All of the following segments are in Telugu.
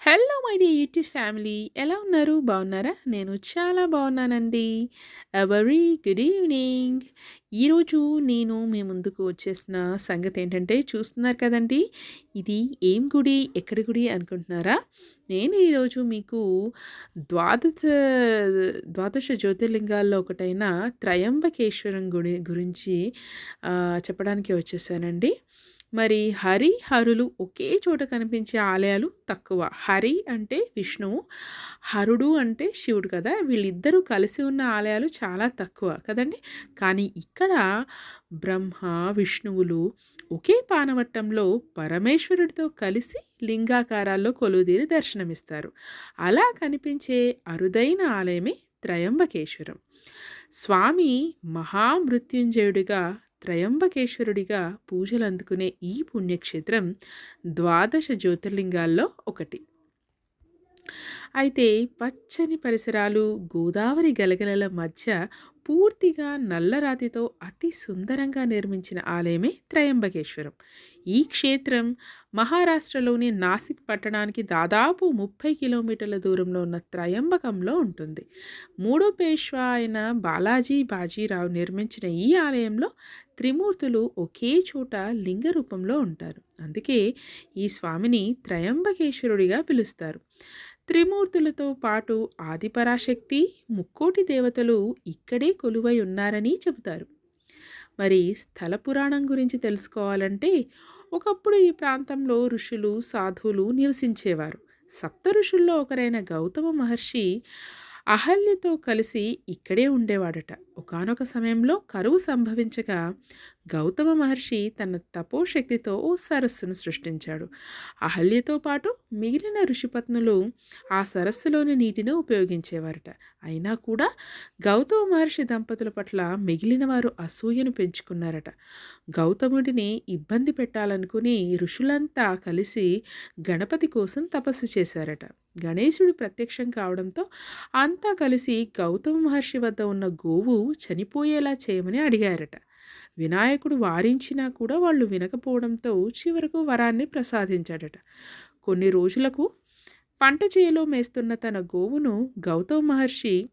Hello my dear YouTube family. ఎలా ఉన్నారు? బాగున్నారా? నేను చాలా బాగున్నానండి. వెరీ గుడ్ ఈవినింగ్ ఈరోజు నేను మీ ముందుకు వచ్చేసిన సంగతి ఏంటంటే చూస్తున్నారు కదండి. ఇది ఏం గుడి? ఎక్కడి గుడి అనుకుంటున్నారా? నేను ఈరోజు మీకు ద్వాదశ ద్వాదశ జ్యోతిర్లింగాల్లో ఒకటైన త్రయంబకేశ్వరం గుడి గురించి చెప్పడానికి వచ్చేసానండి. మరి హరి హరులు ఒకే చోట కనిపించే ఆలయాలు తక్కువ. హరి అంటే విష్ణువు హరుడు అంటే శివుడు కదా. వీళ్ళిద్దరూ కలిసి ఉన్న ఆలయాలు చాలా తక్కువ కదండి. కానీ ఇక్కడ బ్రహ్మ విష్ణువులు ఒకే పానవట్టంలో పరమేశ్వరుడితో కలిసి లింగాకారాల్లో కొలువుదీరి దర్శనమిస్తారు. అలా కనిపించే అరుదైన ఆలయమే త్రయంబకేశ్వరం. స్వామి మహామృత్యుంజయుడిగా త్రయంబకేశ్వరుడిగా పూజలు అందుకునే ఈ పుణ్యక్షేత్రం ద్వాదశ జ్యోతిర్లింగాల్లో ఒకటి. అయితే పచ్చని పరిసరాలు గోదావరి గలగలల మధ్య పూర్తిగా నల్లరాతితో అతి సుందరంగా నిర్మించిన ఆలయమే త్రయంబకేశ్వరం. ఈ క్షేత్రం మహారాష్ట్రలోని నాసిక్ పట్టణానికి దాదాపు ముప్పై కిలోమీటర్ల దూరంలో ఉన్న త్రయంబకంలో ఉంటుంది. మూడో పేష్వా అయిన బాలాజీ బాజీరావు నిర్మించిన ఈ ఆలయంలో త్రిమూర్తులు ఒకే చోట లింగ రూపంలో ఉంటారు. అందుకే ఈ స్వామిని త్రయంబకేశ్వరుడిగా పిలుస్తారు. త్రిమూర్తులతో పాటు ఆదిపరాశక్తి ముక్కోటి దేవతలు ఇక్కడే కొలువై ఉన్నారని చెబుతారు. మరి స్థల పురాణం గురించి తెలుసుకోవాలంటే ఒకప్పుడు ఈ ప్రాంతంలో ఋషులు సాధువులు నివసించేవారు. సప్త ఋషుల్లో ఒకరైన గౌతమ మహర్షి అహల్యతో కలిసి ఇక్కడే ఉండేవాడట. ఒకానొక సమయంలో కరువు సంభవించగా గౌతమ మహర్షి తన తపోశక్తితో ఓ సరస్సును సృష్టించాడు. అహల్యతో పాటు మిగిలిన ఋషిపత్నులు ఆ సరస్సులోని నీటిని ఉపయోగించేవారట. అయినా కూడా గౌతమ మహర్షి దంపతుల పట్ల మిగిలిన వారు అసూయను పెంచుకున్నారట. గౌతముడిని ఇబ్బంది పెట్టాలనుకుని ఋషులంతా కలిసి గణపతి కోసం తపస్సు చేశారట. గణేశుడు ప్రత్యక్షం కావడంతో అంతా కలిసి గౌతమ మహర్షి వద్ద ఉన్న గోవు చనిపోయేలా చేయమని అడిగారట. వినాయకుడు వారించినా కూడా వాళ్ళు వినకపోవడంతో చివరకు వరాన్ని ప్రసాదించాడట. కొన్ని రోజులకు పంట చేలో మేస్తున్న తన గోవును గౌతమ మహర్షి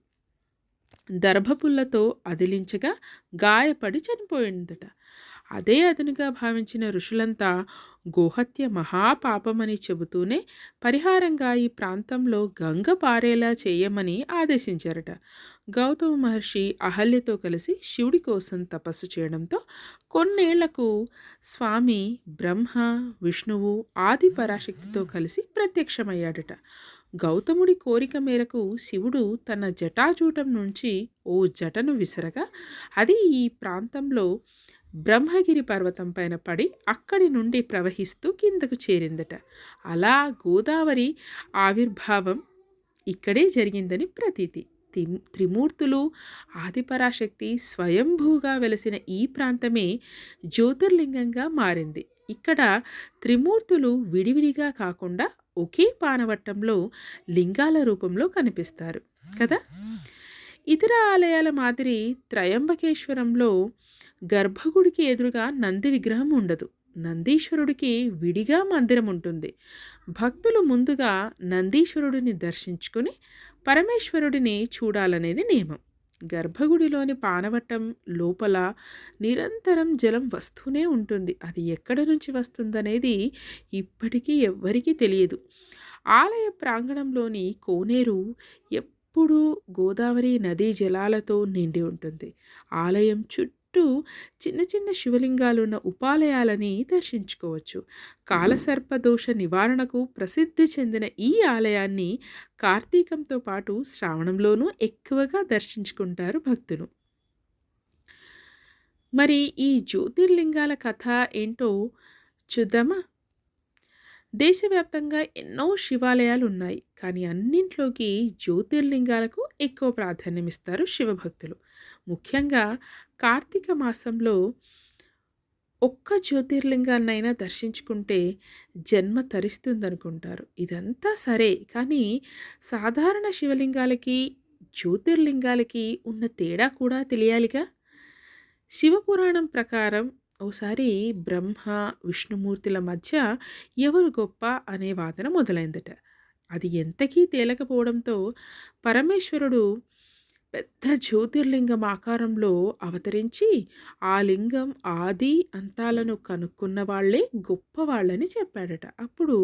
దర్భపుల్లతో అదిలించగా గాయపడి చనిపోయిందట. అదే అదునుగా భావించిన ఋషులంతా గోహత్య మహాపాపమని చెబుతూనే పరిహారంగా ఈ ప్రాంతంలో గంగ పారేలా చేయమని ఆదేశించారట. గౌతమ మహర్షి అహల్యతో కలిసి శివుడి కోసం తపస్సు చేయడంతో కొన్నేళ్ళకు స్వామి బ్రహ్మ విష్ణువు ఆది పరాశక్తితో కలిసి ప్రత్యక్షమయ్యాడట. గౌతముడి కోరిక మేరకు శివుడు తన జటాజూటం నుంచి ఓ జటను విసరగా అది ఈ ప్రాంతంలో బ్రహ్మగిరి పర్వతం పైన పడి అక్కడి నుండి ప్రవహిస్తూ కిందకు చేరిందట. అలా గోదావరి ఆవిర్భావం ఇక్కడే జరిగిందని ప్రతీతి. త్రిమూర్తులు ఆదిపరాశక్తి స్వయంభూగా వెలసిన ఈ ప్రాంతమే జ్యోతిర్లింగంగా మారింది. ఇక్కడ త్రిమూర్తులు విడివిడిగా కాకుండా ఒకే పానవట్టంలో లింగాల రూపంలో కనిపిస్తారు కదా? ఇతర ఆలయాల మాదిరి త్రయంబకేశ్వరంలో గర్భగుడికి ఎదురుగా నంది విగ్రహం ఉండదు. నందీశ్వరుడికి విడిగా మందిరం ఉంటుంది. భక్తులు ముందుగా నందీశ్వరుడిని దర్శించుకుని పరమేశ్వరుడిని చూడాలనేది నియమం. గర్భగుడిలోని పానవట్టం లోపల నిరంతరం జలం వస్తూనే ఉంటుంది. అది ఎక్కడి నుంచి వస్తుందనేది ఇప్పటికీ ఎవ్వరికీ తెలియదు. ఆలయ ప్రాంగణంలోని కోనేరు ఎప్పుడూ గోదావరి నదీ జలాలతో నిండి ఉంటుంది. ఆలయం చుట్టూ చిన్న చిన్న శివలింగాలున్న ఉపాలయాలని దర్శించుకోవచ్చు. కాలసర్ప దోష నివారణకు ప్రసిద్ధి చెందిన ఈ ఆలయాన్ని కార్తీకంతో పాటు శ్రావణంలోనూ ఎక్కువగా దర్శించుకుంటారు భక్తులు. మరి ఈ జ్యోతిర్లింగాల కథ ఏంటో చూద్దామా? దేశవ్యాప్తంగా ఎన్నో శివాలయాలు ఉన్నాయి కానీ అన్నింట్లోకి జ్యోతిర్లింగాలకు ఎక్కువ ప్రాధాన్యం ఇస్తారు శివభక్తులు. ముఖ్యంగా కార్తీక మాసంలో ఒక్క జ్యోతిర్లింగాన్నైనా దర్శించుకుంటే జన్మ తరిస్తుందనుకుంటారు. ఇదంతా సరే కానీ సాధారణ శివలింగాలకి జ్యోతిర్లింగాలకి ఉన్న తేడా కూడా తెలియాలిగా? శివపురాణం ప్రకారం ఓసారి బ్రహ్మ విష్ణుమూర్తుల మధ్య ఎవరు గొప్ప అనే వాదన మొదలైందట. అది ఎంతకీ తేలకపోవడంతో పరమేశ్వరుడు పెద్ద జ్యోతిర్లింగం ఆకారంలో అవతరించి ఆ లింగం ఆది అంతాలను కనుక్కున్న వాళ్ళే గొప్పవాళ్ళని చెప్పాడట. అప్పుడు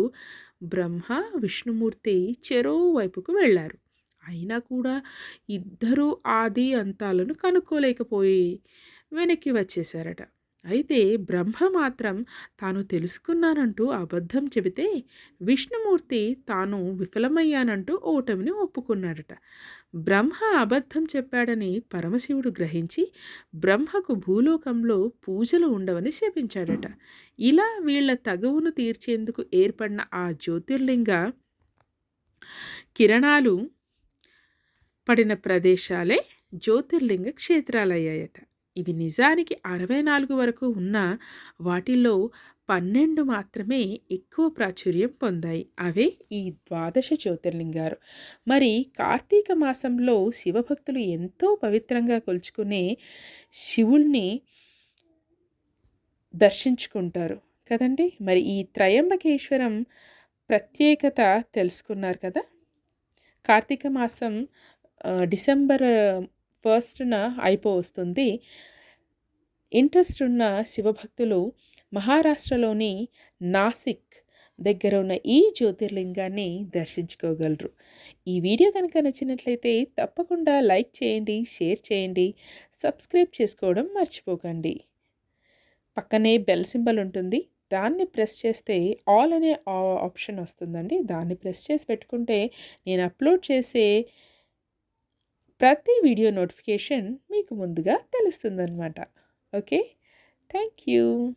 బ్రహ్మ విష్ణుమూర్తి చెరో వైపుకు వెళ్ళారు. అయినా కూడా ఇద్దరూ ఆది అంతాలను కనుక్కోలేకపోయి వెనక్కి వచ్చేశారట. అయితే బ్రహ్మ మాత్రం తాను తెలుసుకున్నానంటూ అబద్ధం చెబితే విష్ణుమూర్తి తాను విఫలమయ్యానంటూ ఓటమిని ఒప్పుకున్నాడట. బ్రహ్మ అబద్ధం చెప్పాడని పరమశివుడు గ్రహించి బ్రహ్మకు భూలోకంలో పూజలు ఉండవని శపించాడట. ఇలా వీళ్ళ తగువును తీర్చేందుకు ఏర్పడిన ఆ జ్యోతిర్లింగ కిరణాలు పడిన ప్రదేశాలే జ్యోతిర్లింగ క్షేత్రాలయ్యాయట. ఇవి నిజానికి అరవై నాలుగు వరకు ఉన్న వాటిల్లో పన్నెండు మాత్రమే ఎక్కువ ప్రాచుర్యం పొందాయి. అవే ఈ ద్వాదశ జ్యోతిర్లింగారు మరి కార్తీక మాసంలో శివభక్తులు ఎంతో పవిత్రంగా కొలుచుకునే శివుల్ని దర్శించుకుంటారు కదండి? మరి ఈ త్రయంబకేశ్వరం ప్రత్యేకత తెలుసుకున్నారు కదా? కార్తీక మాసం డిసెంబర్ ఫస్ట్న అయిపో వస్తుంది. ఇంట్రెస్ట్ ఉన్న శివభక్తులు మహారాష్ట్రలోని నాసిక్ దగ్గర ఉన్న ఈ జ్యోతిర్లింగాన్ని దర్శించుకోగలరు. ఈ వీడియో కనుక నచ్చినట్లయితే తప్పకుండా లైక్ చేయండి షేర్ చేయండి సబ్స్క్రైబ్ చేసుకోవడం మర్చిపోకండి. పక్కనే బెల్ సింబల్ ఉంటుంది. దాన్ని ప్రెస్ చేస్తే ఆల్ అనే ఆప్షన్ వస్తుందండి. దాన్ని ప్రెస్ చేసి పెట్టుకుంటే నేను అప్లోడ్ చేసే ప్రతి వీడియో నోటిఫికేషన్ మీకు ముందుగా తెలుస్తుందన్నమాట. ఓకే? Thank you.